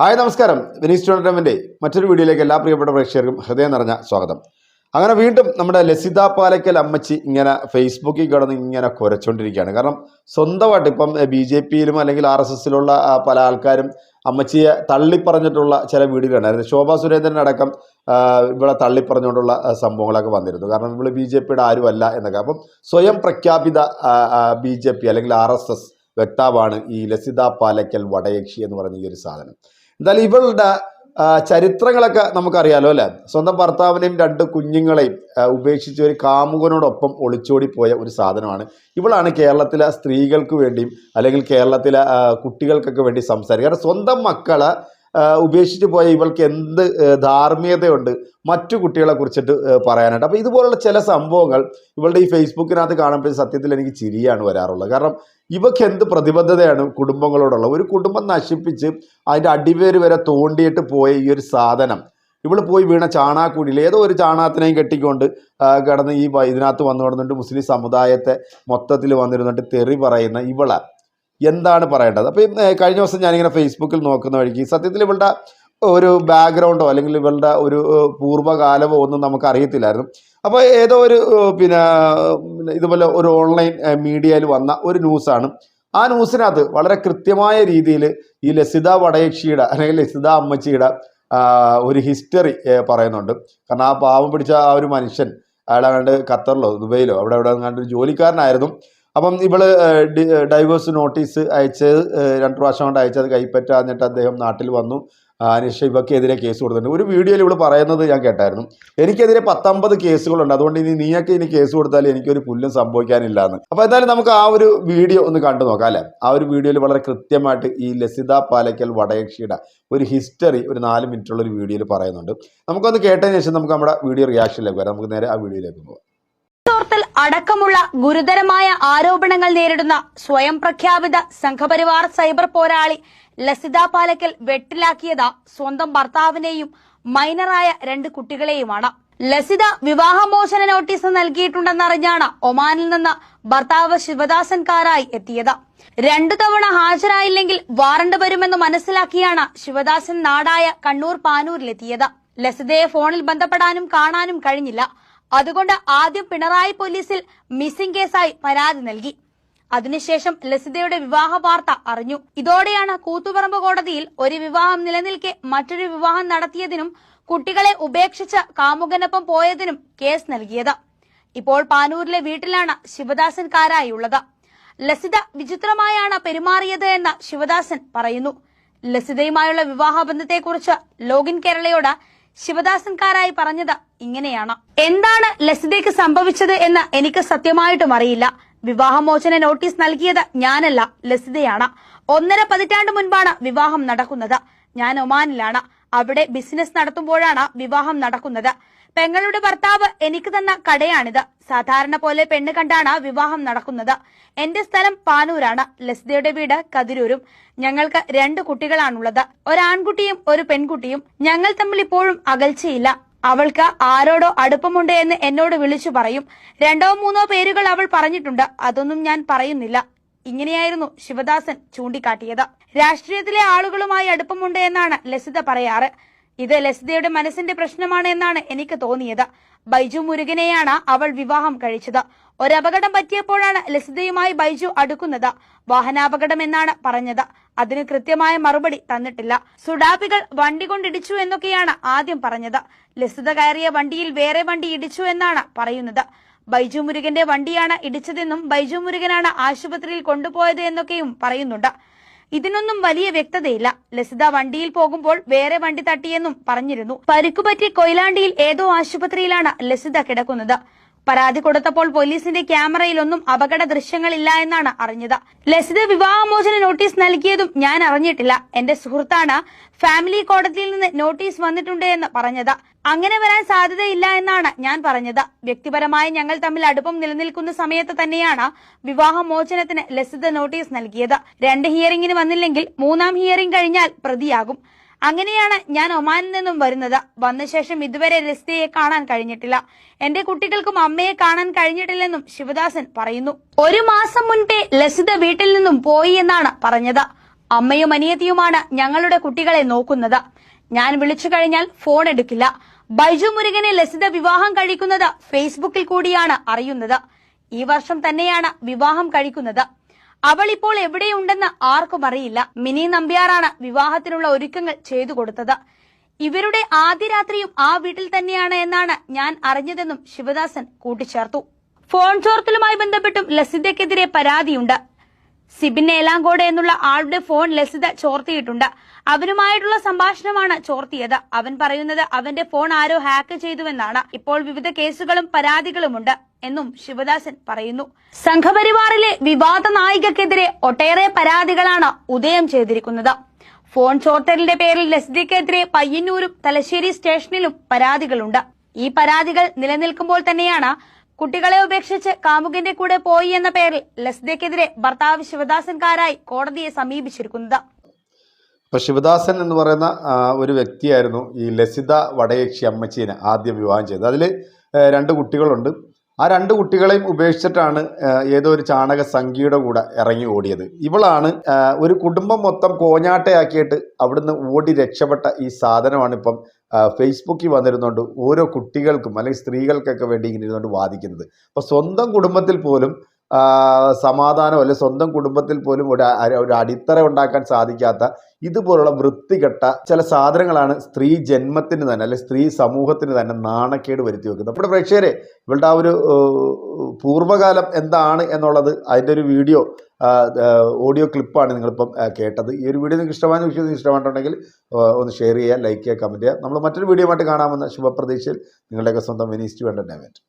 Hi നമസ്കാരം. Vinees tournament മറ്റൊരു വീഡിയോയിലേക്ക് എല്ലാ പ്രിയപ്പെട്ട പ്രേക്ഷകർക്കും ഹൃദയം നിറഞ്ഞ സ്വാഗതം. അങ്ങനെ വീണ്ടും നമ്മുടെ ലസിത പാലക്കൽ അമ്മച്ചി ഇങ്ങനെ ഫേസ്ബുക്കിൽ കിടന്ന് ഇങ്ങനെ കുരച്ചുകൊണ്ടിരിക്കുകയാണ് കാരണം സ്വന്തമായിട്ട് ഇപ്പം ബി ജെ പിയിലും അല്ലെങ്കിൽ ആർ എസ് എസിലുള്ള പല ആൾക്കാരും അമ്മച്ചിയെ തള്ളിപ്പറഞ്ഞിട്ടുള്ള ചില വീഡിയോകളുണ്ടായിരുന്നു ശോഭാ സുരേന്ദ്രൻ അടക്കം ഇവിടെ തള്ളിപ്പറഞ്ഞുകൊണ്ടുള്ള സംഭവങ്ങളൊക്കെ വന്നിരുന്നു. കാരണം ഇവിടെ ബി ജെ പിയുടെ ആരുമല്ല എന്നൊക്കെ. അപ്പം സ്വയം പ്രഖ്യാപിത ബി ജെ പി അല്ലെങ്കിൽ ആർ എസ് എസ് വക്താവാണ് ഈ ലസിത പാലക്കൽ വടയക്ഷി എന്ന് പറയുന്ന ഈ ഒരു സാധനം. എന്തായാലും ഇവളുടെ ചരിത്രങ്ങളൊക്കെ നമുക്കറിയാലോ അല്ലേ? സ്വന്തം ഭർത്താവിനെയും രണ്ട് കുഞ്ഞുങ്ങളെയും ഉപേക്ഷിച്ച് ഒരു കാമുകനോടൊപ്പം ഒളിച്ചോടി പോയ ഒരു സാധനമാണ്. ഇവളാണ് കേരളത്തിലെ സ്ത്രീകൾക്ക് വേണ്ടിയും അല്ലെങ്കിൽ കേരളത്തിലെ കുട്ടികൾക്കൊക്കെ വേണ്ടി സംസാരിക്കുക. സ്വന്തം മക്കളെ ഉപേക്ഷിച്ച് പോയ ഇവൾക്ക് എന്ത് ധാർമ്മികതയുണ്ട് മറ്റു കുട്ടികളെ കുറിച്ചിട്ട് പറയാനായിട്ട്. അപ്പോൾ ഇതുപോലുള്ള ചില സംഭവങ്ങൾ ഇവളുടെ ഈ ഫേസ്ബുക്കിനകത്ത് കാണുമ്പോൾ സത്യത്തിൽ എനിക്ക് ചിരിയാണ് വരാറുള്ളത്. കാരണം ഇവക്ക് എന്ത് പ്രതിബദ്ധതയാണ് കുടുംബങ്ങളോടുള്ള ഒരു കുടുംബം നശിപ്പിച്ച് അതിന്റെ അടിവേര് വരെ തോണ്ടിയിട്ട് പോയ ഈ ഒരു സാധനം. ഇവൾ പോയി വീണ ചാണാക്കുടിയിൽ ഏതോ ഒരു ചാണകത്തിനെയും കെട്ടിക്കൊണ്ട് കിടന്ന് ഈ ഇതിനകത്ത് വന്നു കിടന്നിട്ട് മുസ്ലിം സമുദായത്തെ മൊത്തത്തിൽ വന്നിരുന്നിട്ട് തെറി പറയുന്ന ഇവളെ. എന്താണ് പറയേണ്ടത്? അപ്പം കഴിഞ്ഞ ദിവസം ഞാനിങ്ങനെ ഫേസ്ബുക്കിൽ നോക്കുന്ന വഴിക്ക് സത്യത്തിൽ ഇവളുടെ ഒരു ബാക്ക്ഗ്രൗണ്ടോ അല്ലെങ്കിൽ ഇവളുടെ ഒരു പൂർവകാലമോ ഒന്നും നമുക്ക് അറിയത്തില്ലായിരുന്നു അപ്പോൾ ഏതോ ഒരു പിന്നെ ഇതുപോലെ ഒരു ഓൺലൈൻ മീഡിയയിൽ വന്ന ഒരു ന്യൂസാണ്. ആ ന്യൂസിനകത്ത് വളരെ കൃത്യമായ രീതിയിൽ ഈ ലസിത വടയക്ഷിയുടെ അല്ലെങ്കിൽ ലസിത അമ്മച്ചിയുടെ ഒരു ഹിസ്റ്ററി പറയുന്നുണ്ട്. കാരണം ആ പാവം പിടിച്ച ആ ഒരു മനുഷ്യൻ അയാളെ കണ്ട് ഖത്തറിലോ ദുബൈയിലോ അവിടെ അവിടെ കണ്ട് ഒരു ജോലിക്കാരനായിരുന്നു. അപ്പം ഇവൾ ഡൈവേഴ്സ് നോട്ടീസ് അയച്ചത് രണ്ട് പ്രാവശ്യം കൊണ്ട് അയച്ചത് കൈപ്പറ്റാഞ്ഞിട്ട് അദ്ദേഹം നാട്ടിൽ വന്നു. അനീഷ ഇവക്കെതിരെ കേസ് കൊടുത്തിട്ടുണ്ട്. ഒരു വീഡിയോയിൽ ഇവിടെ പറയുന്നത് ഞാൻ കേട്ടായിരുന്നു. എനിക്കെതിരെ പത്തൊമ്പത് കേസുകളുണ്ട്. അതുകൊണ്ട് ഇനി നീയൊക്കെ ഇനി കേസ് കൊടുത്താൽ എനിക്കൊരു പുല്ലും സംഭവിക്കാനില്ല എന്ന് അപ്പോൾ എന്തായാലും നമുക്ക് ആ ഒരു വീഡിയോ ഒന്ന് കണ്ടു നോക്കാം അല്ലേ? ആ ഒരു വീഡിയോയിൽ വളരെ കൃത്യമായിട്ട് ഈ ലസിത പാലയ്ക്കൽ വടയക്ഷിയുടെ ഒരു ഹിസ്റ്ററി ഒരു നാല് മിനിറ്റുള്ള ഒരു വീഡിയോയിൽ പറയുന്നുണ്ട്. നമുക്കൊന്ന് കേട്ടതിന് ശേഷം നമുക്ക് നമ്മുടെ വീഡിയോ റിയാക്ഷനിലേക്ക് വരാം. നമുക്ക് നേരെ ആ വീഡിയോയിലേക്ക് പോകാം. ോർത്തൽ അടക്കമുള്ള ഗുരുതരമായ ആരോപണങ്ങൾ നേരിടുന്ന സ്വയം പ്രഖ്യാപിത സംഘപരിവാർ സൈബർ പോരാളി ലസിത പാലക്കൽ വെട്ടിലാക്കിയത് സ്വന്തം ഭർത്താവിനെയും മൈനറായ രണ്ട് കുട്ടികളെയുമാണ്. ലസിത വിവാഹമോചന നോട്ടീസ് നൽകിയിട്ടുണ്ടെന്നറിഞ്ഞാണ് ഒമാനിൽ നിന്ന് ഭർത്താവ് ശിവദാസൻ കാരായി എത്തിയത്. രണ്ടു തവണ ഹാജരായില്ലെങ്കിൽ വാറണ്ട് വരുമെന്ന് മനസ്സിലാക്കിയാണ് ശിവദാസൻ നാടായ കണ്ണൂർ പാനൂരിലെത്തിയത്. ലസിതയെ ഫോണിൽ ബന്ധപ്പെടാനും കാണാനും കഴിഞ്ഞില്ല. അതുകൊണ്ട് ആദ്യം പിണറായി പോലീസിൽ മിസ്സിംഗ് കേസായി പരാതി നൽകി. അതിനുശേഷം ലസിതയുടെ വിവാഹ വാർത്ത അറിഞ്ഞു. ഇതോടെയാണ് കൂത്തുപറമ്പ് കോടതിയിൽ ഒരു വിവാഹം നിലനിൽക്കെ മറ്റൊരു വിവാഹം നടത്തിയതിനും കുട്ടികളെ ഉപേക്ഷിച്ച് കാമുകനൊപ്പം പോയതിനും കേസ് നൽകിയത്. ഇപ്പോൾ പാനൂരിലെ വീട്ടിലാണ് ശിവദാസൻ കാരായുള്ളത് ലസിത വിചിത്രമായാണ് പെരുമാറിയത് എന്ന് ശിവദാസൻ പറയുന്നു. ലസിതയുമായുള്ള വിവാഹബന്ധത്തെക്കുറിച്ച് ലോഗിൻ കേരളയോട് ശിവദാസൻകാരായി പറഞ്ഞത് ഇങ്ങനെയാണ്. എന്താണ് ലസിതയ്ക്ക് സംഭവിച്ചത് എന്ന് എനിക്ക് സത്യമായിട്ടും അറിയില്ല. വിവാഹമോചന നോട്ടീസ് നൽകിയത് ഞാനല്ല ലസിതയാണ്. ഒന്നര പതിറ്റാണ്ട് മുൻപാണ് വിവാഹം നടക്കുന്നത്. ഞാൻ ഒമാനിലാണ്. അവിടെ ബിസിനസ് നടത്തുമ്പോഴാണ് വിവാഹം നടക്കുന്നത്. പെങ്ങളുടെ ഭർത്താവ് എനിക്ക് തന്ന കടയാണിത്. സാധാരണ പോലെ പെണ്ണ് കണ്ടാണ് വിവാഹം നടക്കുന്നത്. എന്റെ സ്ഥലം പാനൂരാണ്. ലസിതയുടെ വീട് കതിരൂരും. ഞങ്ങൾക്ക് രണ്ട് കുട്ടികളാണുള്ളത്. ഒരാൺകുട്ടിയും ഒരു പെൺകുട്ടിയും. ഞങ്ങൾ തമ്മിൽ ഇപ്പോഴും അകൽച്ചയില്ല. അവൾക്ക് ആരോടോ അടുപ്പമുണ്ട് എന്ന് എന്നോട് വിളിച്ചു പറയും. രണ്ടോ മൂന്നോ പേരുകൾ അവൾ പറഞ്ഞിട്ടുണ്ട്. അതൊന്നും ഞാൻ പറയുന്നില്ല. ഇങ്ങനെയായിരുന്നു ശിവദാസൻ ചൂണ്ടിക്കാട്ടിയത്. രാഷ്ട്രീയത്തിലെ ആളുകളുമായി അടുപ്പമുണ്ട് എന്നാണ് ലസിത പറയാറ്. ഇത് ലസിതയുടെ മനസ്സിന്റെ പ്രശ്നമാണ് എന്നാണ് എനിക്ക് തോന്നിയത്. ബൈജു മുരുകനെയാണ് അവൾ വിവാഹം കഴിച്ചത്. ഒരപകടം പറ്റിയപ്പോഴാണ് ലസിതയുമായി ബൈജു അടുക്കുന്നത്. വാഹനാപകടം എന്നാണ് പറഞ്ഞത്. അതിന് കൃത്യമായ മറുപടി തന്നിട്ടില്ല. സുഡാപികൾ വണ്ടി കൊണ്ടിടിച്ചു എന്നൊക്കെയാണ് ആദ്യം പറഞ്ഞത്. ലസിത കയറിയ വണ്ടിയിൽ വേറെ വണ്ടി ഇടിച്ചു എന്നാണ് പറയുന്നത്. ബൈജു മുരുകന്റെ വണ്ടിയാണ് ഇടിച്ചതെന്നും ബൈജു മുരുകനാണ് ആശുപത്രിയിൽ കൊണ്ടുപോയത് എന്നൊക്കെയും പറയുന്നുണ്ട്. ഇതിനൊന്നും വലിയ വ്യക്തതയില്ല. ലസിത വണ്ടിയിൽ പോകുമ്പോൾ വേറെ വണ്ടി തട്ടിയെന്നും പറഞ്ഞിരുന്നു. പരിക്കുപറ്റി കൊയിലാണ്ടിയിൽ ഏതോ ആശുപത്രിയിലാണ് ലസിത കിടക്കുന്നത്. പരാതി കൊടുത്തപ്പോൾ പോലീസിന്റെ ക്യാമറയിലൊന്നും അപകട ദൃശ്യങ്ങളില്ല എന്നാണ് അറിഞ്ഞത്. ലസിത വിവാഹമോചന നോട്ടീസ് നൽകിയതും ഞാൻ അറിഞ്ഞിട്ടില്ല. എന്റെ സുഹൃത്താണ് ഫാമിലി കോടതിയിൽ നിന്ന് നോട്ടീസ് വന്നിട്ടുണ്ട് എന്ന് പറഞ്ഞത്. അങ്ങനെ വരാൻ സാധ്യതയില്ല എന്നാണ് ഞാൻ പറഞ്ഞത്. വ്യക്തിപരമായി ഞങ്ങൾ തമ്മിൽ അടുപ്പം നിലനിൽക്കുന്ന സമയത്ത് തന്നെയാണ് വിവാഹമോചനത്തിന് ലസിത നോട്ടീസ് നൽകിയത്. രണ്ട് ഹിയറിംഗിന് വന്നില്ലെങ്കിൽ മൂന്നാം ഹിയറിംഗ് കഴിഞ്ഞാൽ പ്രതിയാകും. അങ്ങനെയാണ് ഞാൻ ഒമാനിൽ നിന്നും വരുന്നത്. വന്ന ശേഷം ഇതുവരെ രസ്തിയെ കാണാൻ കഴിഞ്ഞിട്ടില്ല. എന്റെ കുട്ടികൾക്കും അമ്മയെ കാണാൻ കഴിഞ്ഞിട്ടില്ലെന്നും ശിവദാസൻ പറയുന്നു. ഒരു മാസം മുൻപേ ലസിത വീട്ടിൽ നിന്നും പോയി എന്നാണ് പറഞ്ഞത്. അമ്മയും അനിയത്തിയുമാണ് ഞങ്ങളുടെ കുട്ടികളെ നോക്കുന്നത്. ഞാൻ വിളിച്ചു കഴിഞ്ഞാൽ ഫോൺ എടുക്കില്ല. ബൈജു മുരുകനെ ലസിത വിവാഹം കഴിക്കുന്നത് ഫേസ്ബുക്കിൽ കൂടിയാണ് അറിയുന്നത്. ഈ വർഷം തന്നെയാണ് വിവാഹം കഴിക്കുന്നത്. അവൾ ഇപ്പോൾ എവിടെയുണ്ടെന്ന് ആർക്കും അറിയില്ല. മിനി നമ്പ്യാറാണ് വിവാഹത്തിനുള്ള ഒരുക്കങ്ങൾ ചെയ്തു കൊടുത്തത്. ഇവരുടെ ആദ്യ രാത്രിയും ആ വീട്ടിൽ തന്നെയാണ് എന്നാണ് ഞാൻ അറിഞ്ഞതെന്നും ശിവദാസൻ കൂട്ടിച്ചേർത്തു. ഫോൺ ചോർത്തലുമായി ബന്ധപ്പെട്ടും ലസിതയ്ക്കെതിരെ പരാതിയുണ്ട്. സിബിൻ ഏലാങ്കോട് എന്നുള്ള ആളുടെ ഫോൺ ലസിത ചോർത്തിയിട്ടുണ്ട്. അവനുമായിട്ടുള്ള സംഭാഷണമാണ് ചോർത്തിയത്. അവൻ പറയുന്നത് അവന്റെ ഫോൺ ആരോ ഹാക്ക് ചെയ്തുവെന്നാണ്. ഇപ്പോൾ വിവിധ കേസുകളും പരാതികളുമുണ്ട് എന്നും ശിവദാസൻ പറയുന്നു. സംഘപരിവാറിലെ വിവാദ നായികക്കെതിരെ ഒട്ടേറെ പരാതികളാണ് ഉദയം ചെയ്തിരിക്കുന്നത്. ഫോൺ ചോർത്തലിന്റെ പേരിൽ ലസിതയ്ക്കെതിരെ പയ്യന്നൂരും തലശ്ശേരി സ്റ്റേഷനിലും പരാതികളുണ്ട്. ഈ പരാതികൾ നിലനിൽക്കുമ്പോൾ തന്നെയാണ് കുട്ടികളെ ഉപേക്ഷിച്ച് കാമുകന്റെ കൂടെ പോയി എന്ന പേരിൽ ലസ്ദയ്ക്കെതിരെ ഭർത്താവ് ശിവദാസൻകാരായി കോടതിയെ സമീപിച്ചിരിക്കുന്നത്. ഇപ്പൊ ശിവദാസൻ എന്ന് പറയുന്ന ഒരു വ്യക്തിയായിരുന്നു ഈ ലസിത വടയക്ഷി അമ്മച്ചീനെ ആദ്യം വിവാഹം ചെയ്തത്. അതിൽ രണ്ട് കുട്ടികളുണ്ട്. ആ രണ്ട് കുട്ടികളെയും ഉപേക്ഷിച്ചിട്ടാണ് ഏതോ ഒരു ചാണക സംഖ്യയുടെ കൂടെ ഇറങ്ങി ഓടിയത്. ഇവളാണ് ഒരു കുടുംബം മൊത്തം കോഞ്ഞാട്ടയാക്കിയിട്ട് അവിടുന്ന് ഓടി രക്ഷപ്പെട്ട ഈ സാധനമാണ് ഇപ്പം ഫേസ്ബുക്കിൽ വന്നിരുന്നുകൊണ്ട് ഓരോ കുട്ടികൾക്കും അല്ലെങ്കിൽ സ്ത്രീകൾക്കൊക്കെ വേണ്ടി ഇങ്ങനെ ഇരുന്നുകൊണ്ട് വാദിക്കുന്നത്. അപ്പോൾ സ്വന്തം കുടുംബത്തിൽ പോലും സമാധാനം അല്ലെ സ്വന്തം കുടുംബത്തിൽ പോലും ഒരു ഒരു അടിത്തറ ഉണ്ടാക്കാൻ സാധിക്കാത്ത ഇതുപോലുള്ള വൃത്തികെട്ട ചില സാധനങ്ങളാണ് സ്ത്രീ ജന്മത്തിന് തന്നെ അല്ലെ സ്ത്രീ സമൂഹത്തിന് തന്നെ നാണക്കേട് വരുത്തി വെക്കുന്നത്. നമ്മുടെ പ്രേക്ഷകരെ ഇവളുടെ ആ ഒരു പൂർവകാലം എന്താണ് എന്നുള്ളത് അതിന്റെ ഒരു വീഡിയോ ഓഡിയോ ക്ലിപ്പാണ് നിങ്ങളിപ്പം കേട്ടത്. ഈ ഒരു വീഡിയോ നിങ്ങൾക്ക് ഇഷ്ടമായ വിഷയം ഇഷ്ടമായിട്ടുണ്ടെങ്കിൽ ഒന്ന് ഷെയർ ചെയ്യുക ലൈക്ക് ചെയ്യുക കമന്റ് ചെയ്യുക. നമ്മൾ മറ്റൊരു വീഡിയോ ആയിട്ട് കാണാമെന്ന ശുഭപ്രതീക്ഷയിൽ നിങ്ങളുടെയൊക്കെ സ്വന്തം വിനീസ്റ്റ് വേണ്ട ഡാമേറ്റ്